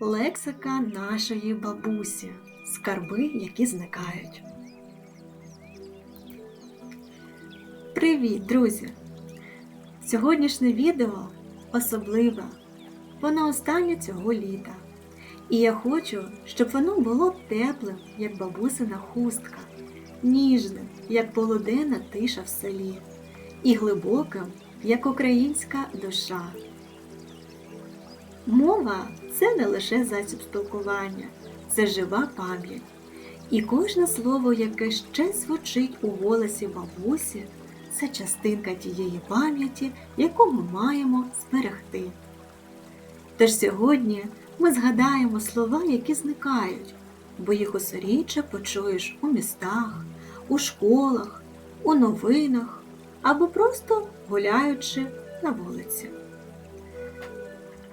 Лексика нашої бабусі. Скарби, які зникають. Привіт, друзі! Сьогоднішнє відео особливе. Воно останнє цього літа. І я хочу, щоб воно було теплим, як бабусина хустка, ніжним, як полуденна тиша в селі, і глибоким, як українська душа. Мова це не лише засіб спілкування, це жива пам'ять. І кожне слово, яке ще звучить у голосі бабусі, це частинка тієї пам'яті, яку ми маємо зберегти. Тож сьогодні ми згадаємо слова, які зникають, бо їх усерідче почуєш у містах, у школах, у новинах або просто гуляючи на вулиці.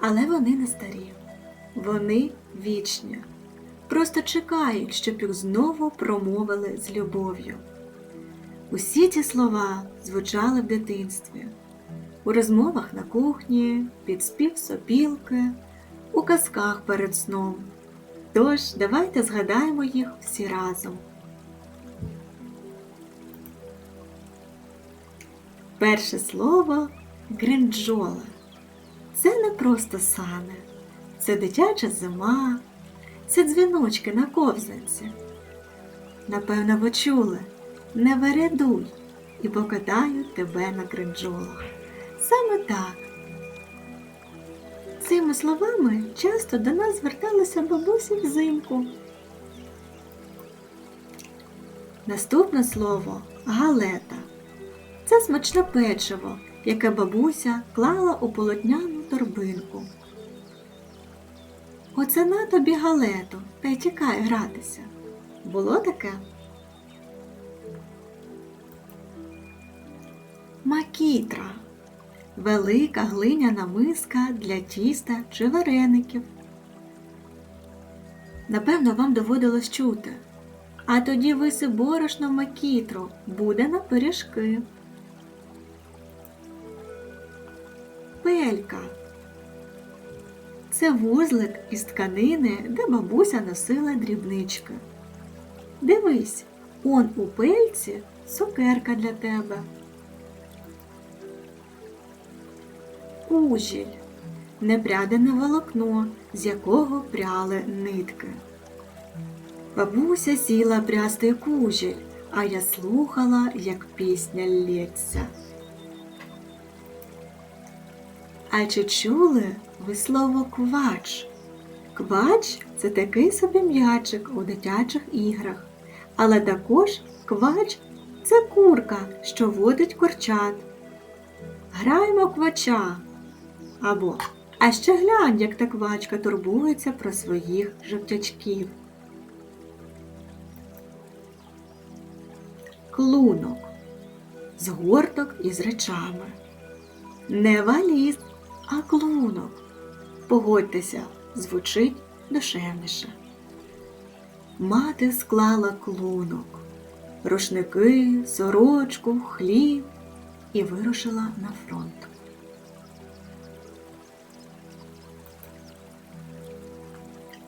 Але вони не старі, вони вічні, просто чекають, щоб їх знову промовили з любов'ю. Усі ці слова звучали в дитинстві, у розмовах на кухні, під спів сопілки, у казках перед сном. Тож давайте згадаємо їх всі разом. Перше слово гринджола. Це не просто сани, це дитяча зима, це дзвіночки на ковзанці. Напевно, ви чули, не вередуй і покатаю тебе на кринджолах. Саме так. Цими словами часто до нас зверталися бабусі взимку. Наступне слово галета. Це смачне печиво, яке бабуся клала у полотняну торбинку. Оце на тобі галету, та й тікай гратися. Було таке? Макітра велика глиняна миска для тіста чи вареників. Напевно, вам доводилось чути. А тоді виси борошно макітру, буде на пиріжки. Пелька. Це вузлик із тканини, де бабуся носила дрібнички. Дивись, он у пельці цукерка для тебе. Кужіль непрядене волокно, з якого пряли нитки. Бабуся сіла прясти кужіль, а я слухала, як пісня лється. А чи чули ви слово квач? Квач це такий собі м'ячик у дитячих іграх, але також квач це курка, що водить курчат. Граємо квача. Або А ще глянь, як та квачка турбується про своїх жовтячків. Клунок згорток із речами. Не валіз, а клунок. Погодьтеся, звучить душевніше. Мати склала клунок, рушники, сорочку, хліб і вирушила на фронт.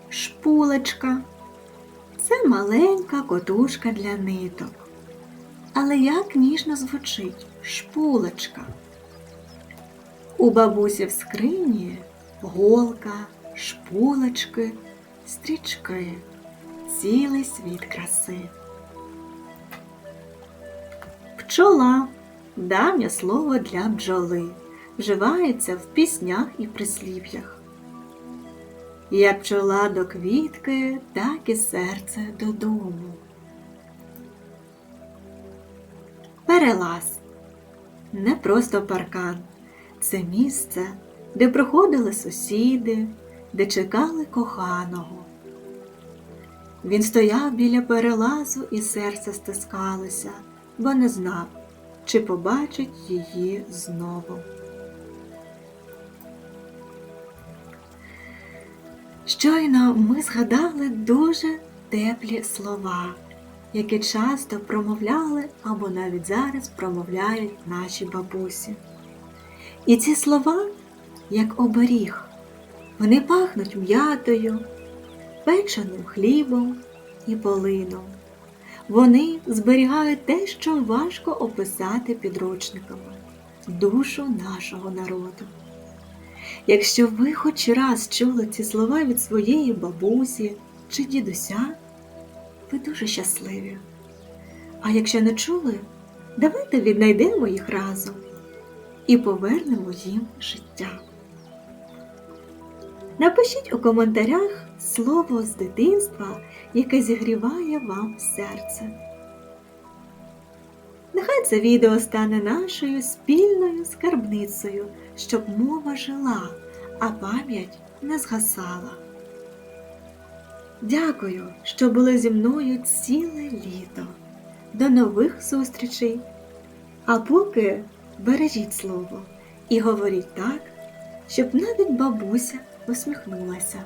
Шпулечка це маленька котушка для ниток. Але як ніжно звучить шпулечка. У бабусі в скрині голка, шпулечки, стрічки, цілий світ краси. Пчола давнє слово для бджоли, вживається в піснях і прислів'ях. Як пчола до квітки, так і серце додому. Перелаз не просто паркан, це місце, де проходили сусіди, де чекали коханого. Він стояв біля перелазу і серце стискалося, бо не знав, чи побачить її знову. Щойно ми згадали дуже теплі слова, які часто промовляли або навіть зараз промовляють наші бабусі. І ці слова, як оберіг, Вони пахнуть м'ятою, печеним хлібом і полином. Вони зберігають те, що важко описати підручниками душу нашого народу. Якщо ви хоч раз чули ці слова від своєї бабусі чи дідуся, ви дуже щасливі. А якщо не чули, давайте віднайдемо їх разом і повернемо їм життя. Напишіть у коментарях слово з дитинства, яке зігріває вам серце. Нехай це відео стане нашою спільною скарбницею, щоб мова жила, а пам'ять не згасала. Дякую, що були зі мною ціле літо. До нових зустрічей! А поки бережіть слово і говоріть так, щоб навіть бабуся усміхнулася.